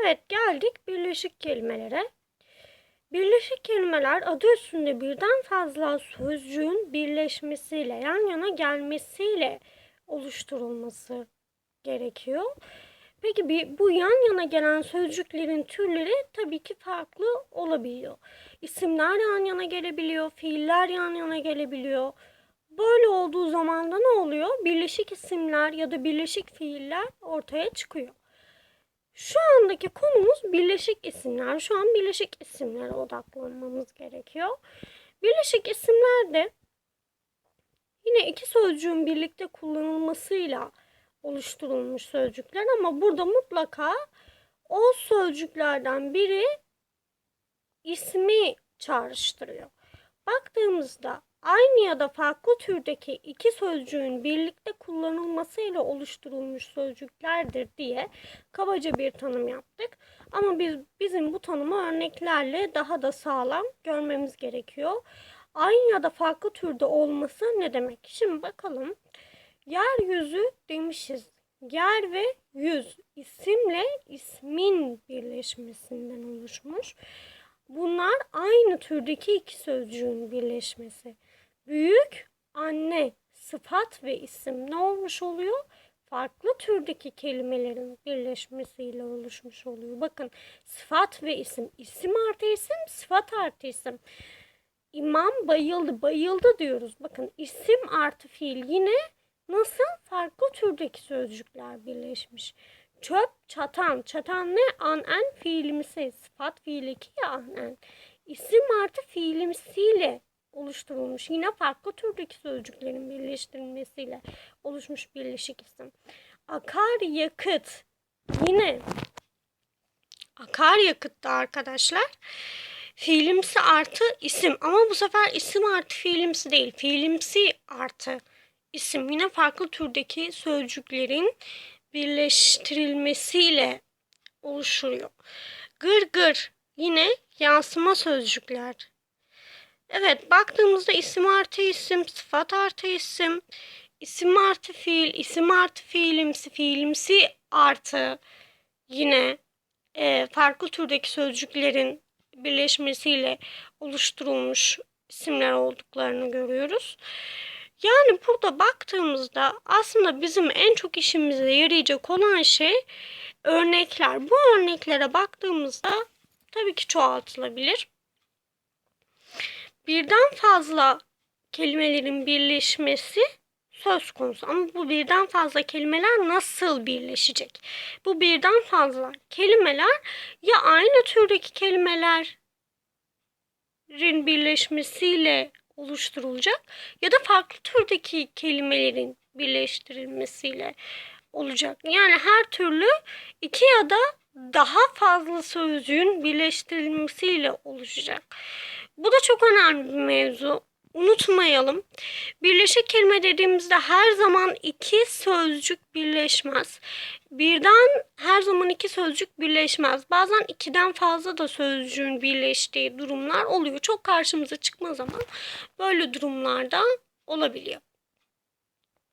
Evet geldik birleşik kelimelere. Birleşik kelimeler adı üstünde birden fazla sözcüğün birleşmesiyle, yan yana gelmesiyle oluşturulması gerekiyor. Peki bir, bu yan yana gelen sözcüklerin türleri tabii ki farklı olabiliyor. İsimler yan yana gelebiliyor, fiiller yan yana gelebiliyor. Böyle olduğu zaman da ne oluyor? Birleşik isimler ya da birleşik fiiller ortaya çıkıyor. Şu andaki konumuz birleşik isimler. Şu an birleşik isimlere odaklanmamız gerekiyor. Birleşik isimler de yine iki sözcüğün birlikte kullanılmasıyla oluşturulmuş sözcükler ama burada mutlaka o sözcüklerden biri ismi çağrıştırıyor. Baktığımızda aynı ya da farklı türdeki iki sözcüğün birlikte kullanılmasıyla oluşturulmuş sözcüklerdir diye kabaca bir tanım yaptık. Ama biz bizim bu tanımı örneklerle daha da sağlam görmemiz gerekiyor. Aynı ya da farklı türde olması ne demek? Şimdi bakalım. Yeryüzü demişiz. Yer ve yüz isimle ismin birleşmesinden oluşmuş. Bunlar aynı türdeki iki sözcüğün birleşmesi. Büyük anne sıfat ve isim ne olmuş oluyor? Farklı türdeki kelimelerin birleşmesiyle oluşmuş oluyor. Bakın sıfat ve isim, isim artı isim, sıfat artı isim. İmam bayıldı, bayıldı diyoruz. Bakın isim artı fiil yine nasıl farklı türdeki sözcükler birleşmiş. Çöp, çatan. Çatan ne? An, en fiilimsi. Sıfat fiili ki ya an, en. İsim artı fiilimsiyle oluşturulmuş. Yine farklı türdeki sözcüklerin birleştirilmesiyle oluşmuş birleşik isim. Akaryakıt. Yine akaryakıtta arkadaşlar fiilimsi artı isim ama bu sefer isim artı fiilimsi değil. Fiilimsi artı isim yine farklı türdeki sözcüklerin birleştirilmesiyle oluşuyor. Gır gır yine yansıma sözcükler. Evet baktığımızda isim artı isim, sıfat artı isim, isim artı fiil, isim artı fiilimsi, fiilimsi artı yine e, farklı türdeki sözcüklerin birleşmesiyle oluşturulmuş isimler olduklarını görüyoruz. Yani burada baktığımızda aslında bizim en çok işimize yarayacak olan şey örnekler. Bu örneklere baktığımızda tabii ki çoğaltılabilir. Birden fazla kelimelerin birleşmesi söz konusu. Ama bu birden fazla kelimeler nasıl birleşecek? Bu birden fazla kelimeler ya aynı türdeki kelimelerin birleşmesiyle oluşturulacak ya da farklı türdeki kelimelerin birleştirilmesiyle olacak. Yani her türlü iki ya da daha fazla sözcüğün birleştirilmesiyle oluşacak. Bu da çok önemli bir mevzu. Unutmayalım. Birleşik kelime dediğimizde her zaman iki sözcük birleşmez. Birden her zaman iki sözcük birleşmez. Bazen ikiden fazla da sözcüğün birleştiği durumlar oluyor. Çok karşımıza çıkmaz ama böyle durumlarda olabiliyor.